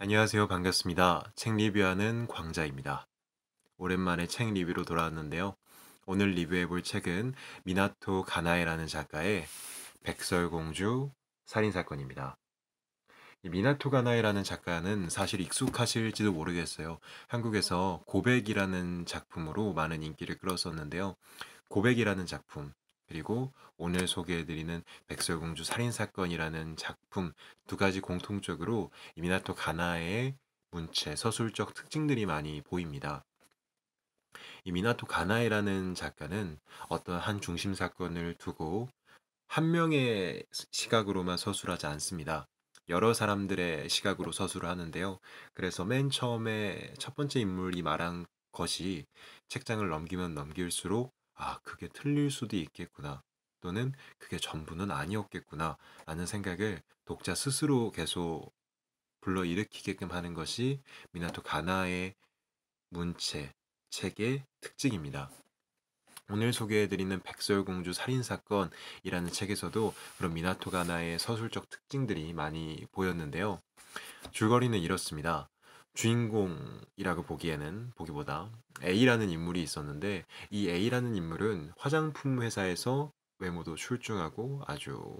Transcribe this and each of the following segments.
안녕하세요. 반갑습니다. 책 리뷰하는 광자입니다. 오랜만에 책 리뷰로 돌아왔는데요. 오늘 리뷰해 볼 책은 미나토 가나에라는 작가의 백설공주 살인사건입니다. 이 미나토 가나에라는 작가는 사실 익숙하실지도 모르겠어요. 한국에서 고백이라는 작품으로 많은 인기를 끌었었는데요. 고백이라는 작품, 그리고 오늘 소개해드리는 백설공주 살인사건이라는 작품 두 가지 공통적으로 미나토 가나의 문체, 서술적 특징들이 많이 보입니다. 이 미나토 가나에라는 작가는 어떤 한 중심 사건을 두고 한 명의 시각으로만 서술하지 않습니다. 여러 사람들의 시각으로 서술을 하는데요. 그래서 맨 처음에 첫 번째 인물이 말한 것이 책장을 넘기면 넘길수록 아, 그게 틀릴 수도 있겠구나. 또는 그게 전부는 아니었겠구나. 라는 생각을 독자 스스로 계속 불러일으키게끔 하는 것이 미나토 가나의 문체, 책의 특징입니다. 오늘 소개해드리는 백설공주 살인사건이라는 책에서도 그런 미나토 가나의 서술적 특징들이 많이 보였는데요. 줄거리는 이렇습니다. 주인공이라고 보기에는 보기보다 A라는 인물이 있었는데 이 A라는 인물은 화장품 회사에서 외모도 출중하고 아주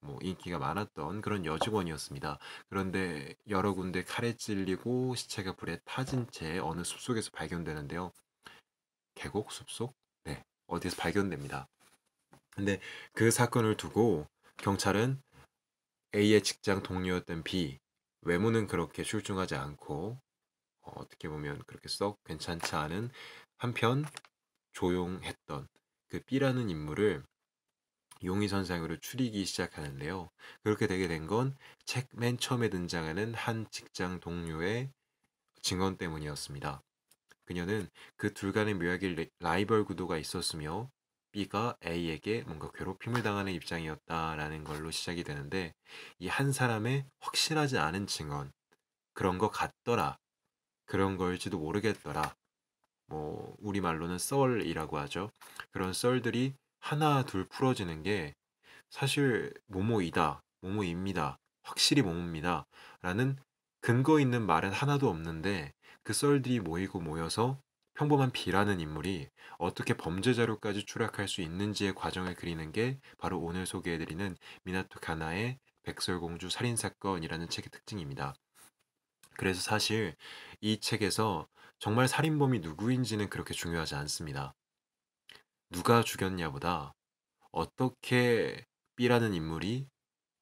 뭐 인기가 많았던 그런 여직원이었습니다. 그런데 여러 군데 칼에 찔리고 시체가 불에 타진 채 어느 숲속에서 발견되는데요. 계곡 숲속? 네, 어디서 발견됩니다. 근데 그 사건을 두고 경찰은 A의 직장 동료였던 B, 외모는 그렇게 출중하지 않고 어, 어떻게 보면 그렇게 썩 괜찮지 않은 한편 조용했던 그 B라는 인물을 용의선상으로 추리기 시작하는데요. 그렇게 되게 된 건 책 맨 처음에 등장하는 한 직장 동료의 증언 때문이었습니다. 그녀는 그 둘 간의 묘하게 라이벌 구도가 있었으며 B가 A에게 뭔가 괴롭힘을 당하는 입장이었다라는 걸로 시작이 되는데 이 한 사람의 확실하지 않은 증언 그런 것 같더라 그런 걸지도 모르겠더라 뭐 우리말로는 썰이라고 하죠. 그런 썰들이 하나 둘 풀어지는 게 사실 모모이다 모모입니다 확실히 모모입니다 라는 근거 있는 말은 하나도 없는데 그 썰들이 모이고 모여서 평범한 B라는 인물이 어떻게 범죄자로까지 추락할 수 있는지의 과정을 그리는 게 바로 오늘 소개해드리는 미나토 가나의 백설공주 살인사건이라는 책의 특징입니다. 그래서 사실 이 책에서 정말 살인범이 누구인지는 그렇게 중요하지 않습니다. 누가 죽였냐보다 어떻게 B라는 인물이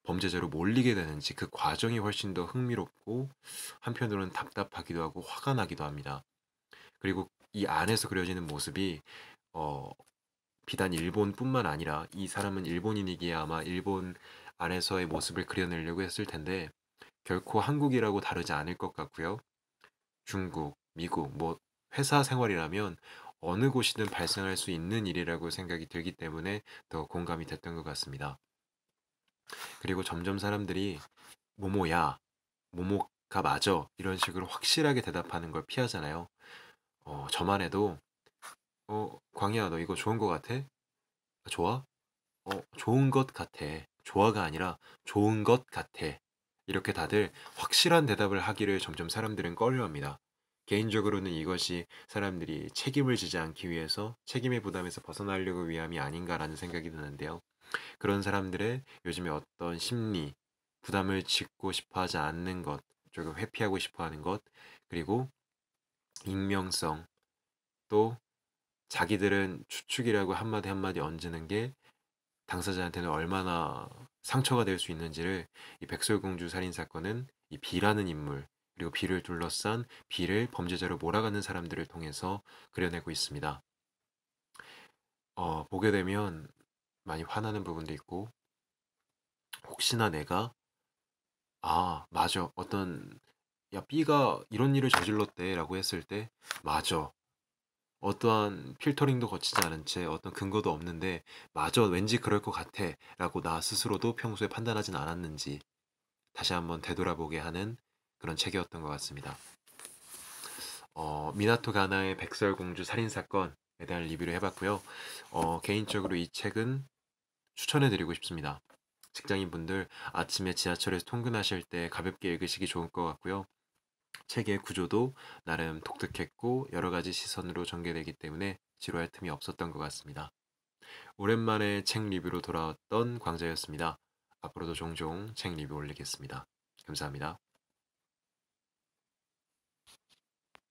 범죄자로 몰리게 되는지 그 과정이 훨씬 더 흥미롭고 한편으로는 답답하기도 하고 화가 나기도 합니다. 그리고 이 안에서 그려지는 모습이 어, 비단 일본뿐만 아니라 이 사람은 일본인이기에 아마 일본 안에서의 모습을 그려내려고 했을 텐데 결코 한국이라고 다르지 않을 것 같고요. 중국, 미국, 뭐 회사 생활이라면 어느 곳이든 발생할 수 있는 일이라고 생각이 들기 때문에 더 공감이 됐던 것 같습니다. 그리고 점점 사람들이 모모야, 모모가 맞아 이런 식으로 확실하게 대답하는 걸 피하잖아요. 어, 저만 해도 어, 광희야, 너 이거 좋은 거 같아? 좋아? 어, 좋은 것 같아. 좋아가 아니라 좋은 것 같아. 이렇게 다들 확실한 대답을 하기를 점점 사람들은 꺼려합니다. 개인적으로는 이것이 사람들이 책임을 지지 않기 위해서 책임의 부담에서 벗어나려고 위함이 아닌가라는 생각이 드는데요. 그런 사람들의 요즘에 어떤 심리, 부담을 짓고 싶어 하지 않는 것, 조금 회피하고 싶어 하는 것, 그리고 익명성 또 자기들은 추측이라고 한마디 한마디 얹는 게 당사자한테는 얼마나 상처가 될 수 있는지를 이 백설공주 살인 사건은 이 비라는 인물 그리고 비를 둘러싼 비를 범죄자로 몰아가는 사람들을 통해서 그려내고 있습니다. 어, 보게 되면 많이 화나는 부분도 있고 혹시나 내가 아 맞아 어떤 야, B가 이런 일을 저질렀대 라고 했을 때, 맞아. 어떠한 필터링도 거치지 않은 채 어떤 근거도 없는데, 맞아, 왠지 그럴 것 같아 라고 나 스스로도 평소에 판단하진 않았는지, 다시 한번 되돌아보게 하는 그런 책이었던 것 같습니다. 어, 미나토 가나의 백설공주 살인사건에 대한 리뷰를 해봤고요. 어, 개인적으로 이 책은 추천해드리고 싶습니다. 직장인분들 아침에 지하철에서 통근하실 때 가볍게 읽으시기 좋을 것 같고요. 책의 구조도 나름 독특했고 여러 가지 시선으로 전개되기 때문에 지루할 틈이 없었던 것 같습니다. 오랜만에 책 리뷰로 돌아왔던 광자였습니다. 앞으로도 종종 책 리뷰 올리겠습니다. 감사합니다.